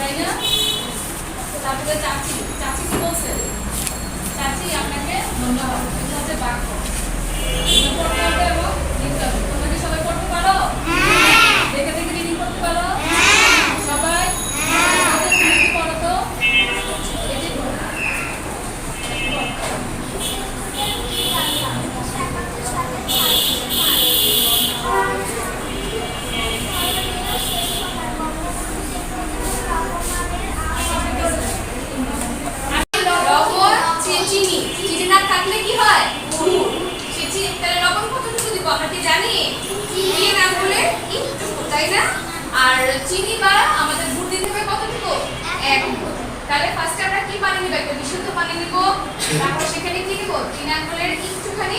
তাই না? তারপরে চাচি চাচি কি বলছে? চাচি আপনাকে ধন্যবাদ। এগুলো হচ্ছে বাক্য। আর চিনি বা আমাদের গুড় দিতে হবে কতটুকু এক। তাহলে ফার্স্টে আমরা কি পানি নিব? একটা বিশুদ্ধ পানি নিব। তারপর সেখানে কি নিব চিনি আঙ্গুলের একটুখানি